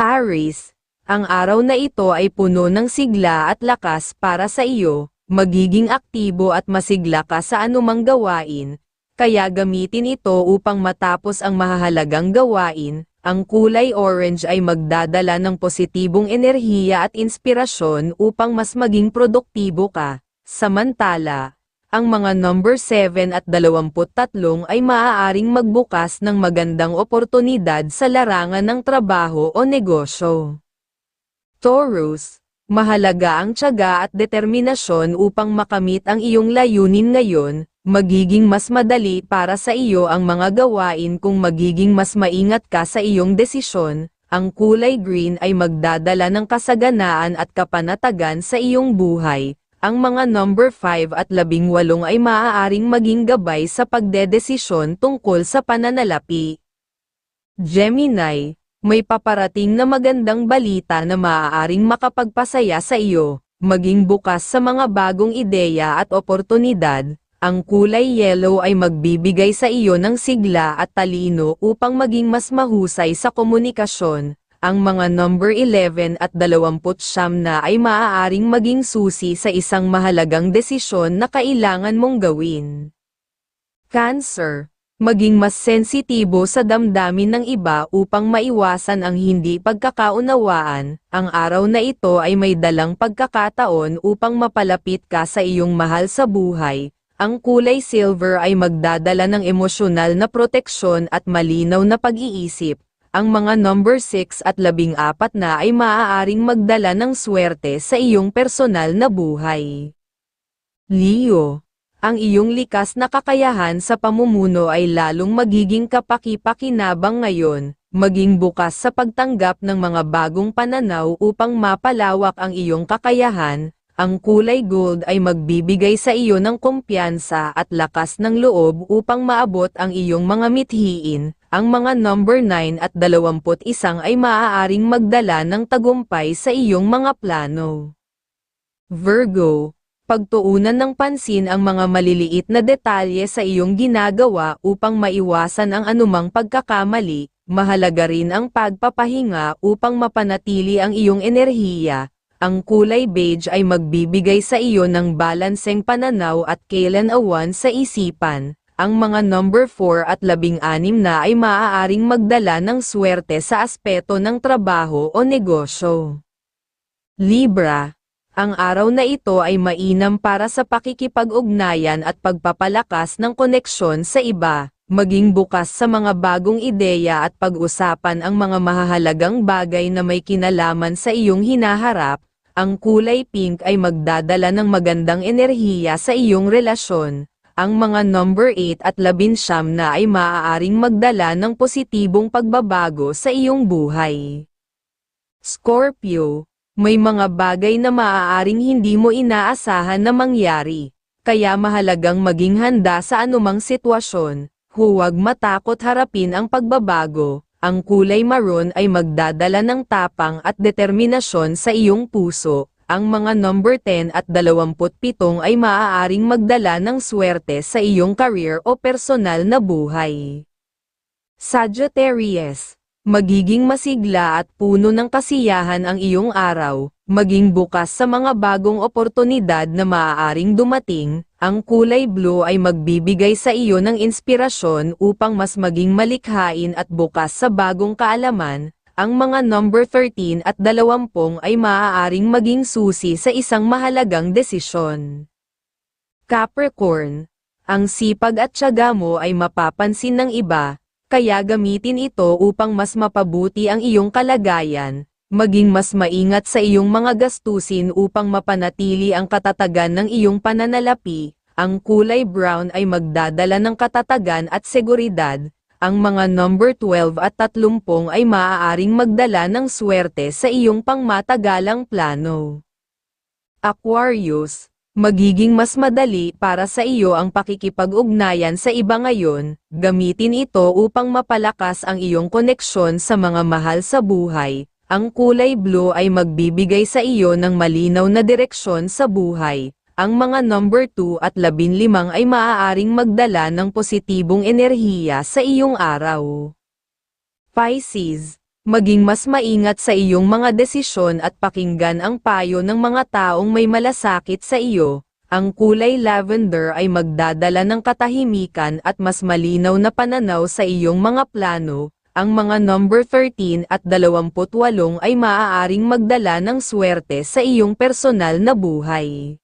Aries, ang araw na ito ay puno ng sigla at lakas para sa iyo, magiging aktibo at masigla ka sa anumang gawain, kaya gamitin ito upang matapos ang mahahalagang gawain. Ang kulay orange ay magdadala ng positibong enerhiya at inspirasyon upang mas maging produktibo ka. Samantala, ang mga number 7 at 23 ay maaaring magbukas ng magandang oportunidad sa larangan ng trabaho o negosyo. Taurus, mahalaga ang tiyaga at determinasyon upang makamit ang iyong layunin ngayon, magiging mas madali para sa iyo ang mga gawain kung magiging mas maingat ka sa iyong desisyon, ang kulay green ay magdadala ng kasaganaan at kapanatagan sa iyong buhay, ang mga number 5 at 18 ay maaaring maging gabay sa pagdedesisyon tungkol sa pananalapi. Gemini, may paparating na magandang balita na maaaring makapagpasaya sa iyo, maging bukas sa mga bagong ideya at oportunidad, ang kulay yellow ay magbibigay sa iyo ng sigla at talino upang maging mas mahusay sa komunikasyon, ang mga number 11 at 20 na ay maaaring maging susi sa isang mahalagang desisyon na kailangan mong gawin. Cancer, maging mas sensitibo sa damdamin ng iba upang maiwasan ang hindi pagkakaunawaan, ang araw na ito ay may dalang pagkakataon upang mapalapit ka sa iyong mahal sa buhay, ang kulay silver ay magdadala ng emosyonal na proteksyon at malinaw na pag-iisip, ang mga number 6 at 14 na ay maaaring magdala ng swerte sa iyong personal na buhay. Leo, ang iyong likas na kakayahan sa pamumuno ay lalong magiging kapaki-pakinabang ngayon, maging bukas sa pagtanggap ng mga bagong pananaw upang mapalawak ang iyong kakayahan, ang kulay gold ay magbibigay sa iyo ng kumpiyansa at lakas ng loob upang maabot ang iyong mga mithiin, ang mga number 9 at 21 ay maaaring magdala ng tagumpay sa iyong mga plano. Virgo, pagtuunan ng pansin ang mga maliliit na detalye sa iyong ginagawa upang maiwasan ang anumang pagkakamali, mahalaga rin ang pagpapahinga upang mapanatili ang iyong enerhiya, ang kulay beige ay magbibigay sa iyo ng balanseng pananaw at kailan sa isipan. Ang mga number 4 at 16 na ay maaaring magdala ng swerte sa aspeto ng trabaho o negosyo. Libra, ang araw na ito ay mainam para sa pakikipag-ugnayan at pagpapalakas ng koneksyon sa iba, maging bukas sa mga bagong ideya at pag-usapan ang mga mahahalagang bagay na may kinalaman sa iyong hinaharap, ang kulay pink ay magdadala ng magandang enerhiya sa iyong relasyon. Ang mga number 8 at 11 na ay maaaring magdala ng positibong pagbabago sa iyong buhay. Scorpio, may mga bagay na maaaring hindi mo inaasahan na mangyari, kaya mahalagang maging handa sa anumang sitwasyon, huwag matakot harapin ang pagbabago, ang kulay maroon ay magdadala ng tapang at determinasyon sa iyong puso. Ang mga number 10 at 27 ay maaaring magdala ng swerte sa iyong career o personal na buhay. Sagittarius, magiging masigla at puno ng kasiyahan ang iyong araw, maging bukas sa mga bagong oportunidad na maaaring dumating, ang kulay blue ay magbibigay sa iyo ng inspirasyon upang mas maging malikhain at bukas sa bagong kaalaman. Ang mga number 13 at 20 ay maaaring maging susi sa isang mahalagang desisyon. Capricorn, ang sipag at tiyaga mo ay mapapansin ng iba, kaya gamitin ito upang mas mapabuti ang iyong kalagayan, maging mas maingat sa iyong mga gastusin upang mapanatili ang katatagan ng iyong pananalapi, ang kulay brown ay magdadala ng katatagan at seguridad, ang mga number 12 at 30 ay maaaring magdala ng swerte sa iyong pangmatagalang plano. Aquarius, magiging mas madali para sa iyo ang pakikipag-ugnayan sa iba ngayon, gamitin ito upang mapalakas ang iyong koneksyon sa mga mahal sa buhay, ang kulay blue ay magbibigay sa iyo ng malinaw na direksyon sa buhay. Ang mga number 2 at 15 ay maaaring magdala ng positibong enerhiya sa iyong araw. Pisces, maging mas maingat sa iyong mga desisyon at pakinggan ang payo ng mga taong may malasakit sa iyo. Ang kulay lavender ay magdadala ng katahimikan at mas malinaw na pananaw sa iyong mga plano. Ang mga number 13 at 28 ay maaaring magdala ng swerte sa iyong personal na buhay.